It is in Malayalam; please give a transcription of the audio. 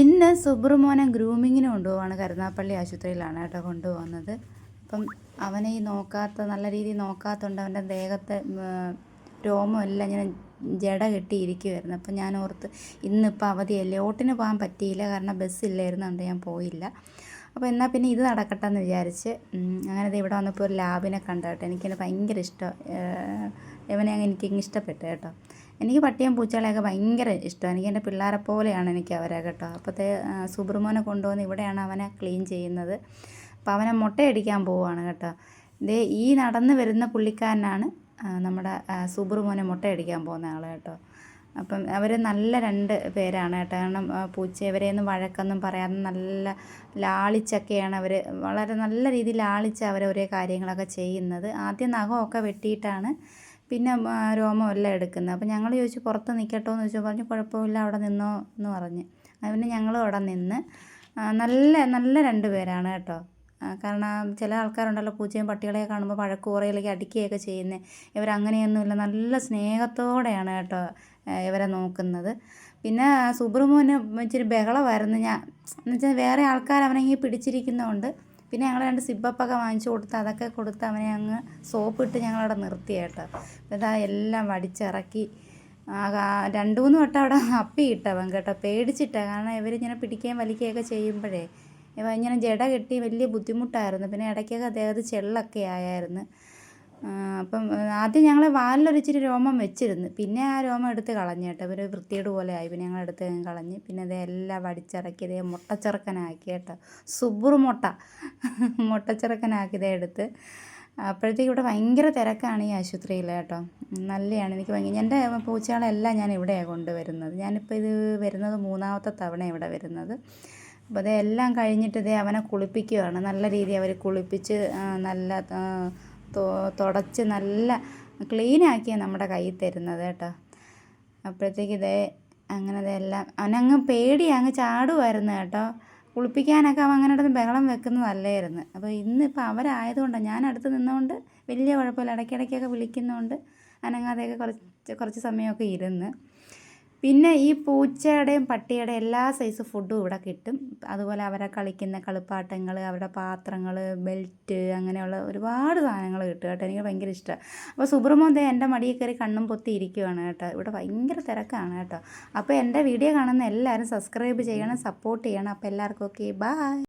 ഇന്ന് സുബ്രമോനെ ഗ്രൂമിങ്ങിന് കൊണ്ടുപോവാണ് കരുനാപ്പള്ളി ആശുപത്രിയിലാണ് കേട്ടോ കൊണ്ടുപോകുന്നത്. അപ്പം അവനെ ഈ നോക്കാത്ത നല്ല രീതിയിൽ നോക്കാത്തതുകൊണ്ട് അവന്റെ ദേഹത്തെ രോമം എല്ലാം ഇങ്ങനെ ജട കെട്ടിയിരിക്കുമായിരുന്നു അപ്പം ഞാൻ ഓർത്ത് ഇന്നിപ്പോൾ അവധിയല്ലേ ഓട്ടിന് പോകാൻ പറ്റിയില്ല കാരണം ബസ്സില്ലായിരുന്നു അതുകൊണ്ട് ഞാൻ പോയില്ല. അപ്പോൾ എന്നാൽ പിന്നെ ഇത് നടക്കട്ടെ എന്ന് വിചാരിച്ച് അങ്ങനെ ഇവിടെ വന്നപ്പോൾ ഒരു ലാബിനെ കണ്ടു കേട്ടോ. എനിക്കതിന് ഭയങ്കര ഇഷ്ടം ഇവനെ അങ്ങനെ എനിക്ക് ഇഷ്ടപ്പെട്ടു കേട്ടോ. എനിക്ക് പട്ടിയും പൂച്ചകളെയൊക്കെ ഭയങ്കര ഇഷ്ടമാണ് എനിക്ക് എന്റെ പിള്ളേരെ പോലെയാണ് എനിക്ക് അവരെ കേട്ടോ. അപ്പോഴത്തെ സുബ്രഹ്മോനെ കൊണ്ടുവന്ന് ഇവിടെയാണ് അവനെ ക്ലീൻ ചെയ്യുന്നത്. അപ്പോൾ അവനെ മുട്ടയടിക്കാൻ പോവുകയാണ് കേട്ടോ. ദേ ഈ നടന്ന് വരുന്ന പുള്ളിക്കാരനാണ് നമ്മുടെ സുബ്രഹ്മോനെ മുട്ടയടിക്കാൻ പോകുന്ന ആൾ കേട്ടോ. അപ്പം അവർ നല്ല രണ്ട് പേരാണ് കേട്ടോ. കാരണം പൂച്ച ഇവരെയൊന്നും വഴക്കൊന്നും പറയാതെ നല്ല ലാളിച്ചൊക്കെയാണ് അവർ വളരെ നല്ല രീതിയിൽ ലാളിച്ച് അവരോരേ ഒരേ കാര്യങ്ങളൊക്കെ ചെയ്യുന്നത്. ആദ്യം നഖമൊക്കെ വെട്ടിയിട്ടാണ് പിന്നെ രോമം എല്ലാം എടുക്കുന്നത്. അപ്പോൾ ഞങ്ങൾ ചോദിച്ചു പുറത്ത് നിൽക്കട്ടോ എന്ന് ചോദിച്ചു. പറഞ്ഞു കുഴപ്പമില്ല അവിടെ നിന്നോ എന്ന് പറഞ്ഞ്. പിന്നെ ഞങ്ങളും അവിടെ നിന്ന് നല്ല നല്ല രണ്ട് പേരാണ് കേട്ടോ. കാരണം ചില ആൾക്കാരുണ്ടല്ലോ പൂച്ചയും പട്ടികളെയൊക്കെ കാണുമ്പോൾ പഴക്ക് കുറയിലേക്ക് അടിക്കുകയൊക്കെ ചെയ്യുന്നത് ഇവരങ്ങനെയൊന്നുമില്ല. നല്ല സ്നേഹത്തോടെയാണ് കേട്ടോ ഇവരെ നോക്കുന്നത്. പിന്നെ സുബ്രഹ്മോന് ഇച്ചിരി ബഹളമായിരുന്നു. ഞാൻ എന്നുവെച്ചാൽ വേറെ ആൾക്കാർ അവനെങ്കിൽ പിടിച്ചിരിക്കുന്നതുകൊണ്ട് പിന്നെ ഞങ്ങൾ രണ്ട് സിബപ്പൊക്കെ വാങ്ങിച്ചു കൊടുത്ത് അതൊക്കെ കൊടുത്ത് അവനെ അങ്ങ് സോപ്പിട്ട് ഞങ്ങളവിടെ നിർത്തി കേട്ടോ. ഇതാ എല്ലാം വടിച്ചിറക്കി. രണ്ട് മൂന്ന് വട്ടം അവിടെ അപ്പി ഇട്ടവൻ കേട്ടോ. പേടിച്ചിട്ടാണ് കാരണം ഇവരിങ്ങനെ പിടിക്കുകയും വലിക്കുകയൊക്കെ ചെയ്യുമ്പോഴേ ഇവ ഇങ്ങനെ ജട കെട്ടി വലിയ ബുദ്ധിമുട്ടായിരുന്നു. പിന്നെ ഇടയ്ക്കൊക്കെ അദ്ദേഹത്ത് ചെള്ളൊക്കെ ആയായിരുന്നു. അപ്പം ആദ്യം ഞങ്ങൾ വാലിലൊരിച്ചിരി രോമം വെച്ചിരുന്നു. പിന്നെ ആ രോമം എടുത്ത് കളഞ്ഞു കേട്ടോ. ഒരു വൃത്തിയേട് പോലെ ആയി. പിന്നെ ഞങ്ങൾ എടുത്ത് കളഞ്ഞ്. പിന്നെ ഇതെല്ലാം വടിച്ചിറക്കി ഇതേ മുട്ടച്ചിറക്കനാക്കി കേട്ടോ. സുബ്രു മുട്ട. മുട്ടച്ചിറക്കനാക്കി എടുത്ത്. അപ്പോഴത്തേക്ക് ഇവിടെ ഭയങ്കര തിരക്കാണ് ഈ ആശുപത്രിയിൽ കേട്ടോ. നല്ലതാണ് എനിക്ക് ഭയങ്കര എന്റെ പൂച്ചകളെല്ലാം ഞാൻ ഇവിടെയാണ് കൊണ്ടുവരുന്നത്. ഞാനിപ്പോൾ ഇത് വരുന്നത് മൂന്നാമത്തെ തവണ ഇവിടെ വരുന്നത്. അപ്പോൾ അതെല്ലാം കഴിഞ്ഞിട്ട് ഇതേ അവനെ കുളിപ്പിക്കുകയാണ് നല്ല രീതിയിൽ അവർ കുളിപ്പിച്ച് നല്ല തുടച്ച് നല്ല ക്ലീനാക്കിയാണ് നമ്മുടെ കയ്യിൽ തരുന്നത് കേട്ടോ. അപ്പോഴത്തേക്ക് ഇതേ അങ്ങനെ ഇതെല്ലാം അവനങ്ങ് പേടി അങ്ങ് ചാടുമായിരുന്നു കേട്ടോ. കുളിപ്പിക്കാനൊക്കെ അവൻ അങ്ങനെ ഇടന്ന് ബഹളം വെക്കുന്നതല്ലായിരുന്നു. അപ്പോൾ ഇന്നിപ്പോൾ അവരായതുകൊണ്ടാണ് ഞാൻ അടുത്ത് നിന്നുകൊണ്ട് വലിയ കുഴപ്പമില്ല ഇടയ്ക്കിടയ്ക്കൊക്കെ വിളിക്കുന്നതുകൊണ്ട് അനങ്ങാതെയൊക്കെ കുറച്ച് കുറച്ച് സമയമൊക്കെ ഇരുന്ന് പിന്നെ ഈ പൂച്ചയുടെയും പട്ടിയുടെയും എല്ലാ സൈസ് ഫുഡും ഇവിടെ കിട്ടും. അതുപോലെ അവരെ കളിക്കുന്ന കളിപ്പാട്ടങ്ങൾ അവരുടെ പാത്രങ്ങൾ ബെൽറ്റ് അങ്ങനെയുള്ള ഒരുപാട് സാധനങ്ങൾ കിട്ടും കേട്ടോ. എനിക്ക് ഭയങ്കര ഇഷ്ടമാണ് അപ്പോൾ സുബ്രഹ്മണ്യം ദേ എന്റെ മടിയിൽ കയറി കണ്ണും പൊത്തി ഇരിക്കുവാണ് കേട്ടോ. ഇവിടെ ഭയങ്കര തിരക്കാണ് കേട്ടോ. അപ്പോൾ എന്റെ വീഡിയോ കാണുന്ന എല്ലാവരും സബ്സ്ക്രൈബ് ചെയ്യണം സപ്പോർട്ട് ചെയ്യണം. അപ്പോൾ എല്ലാവർക്കും ഓക്കെ ബായ്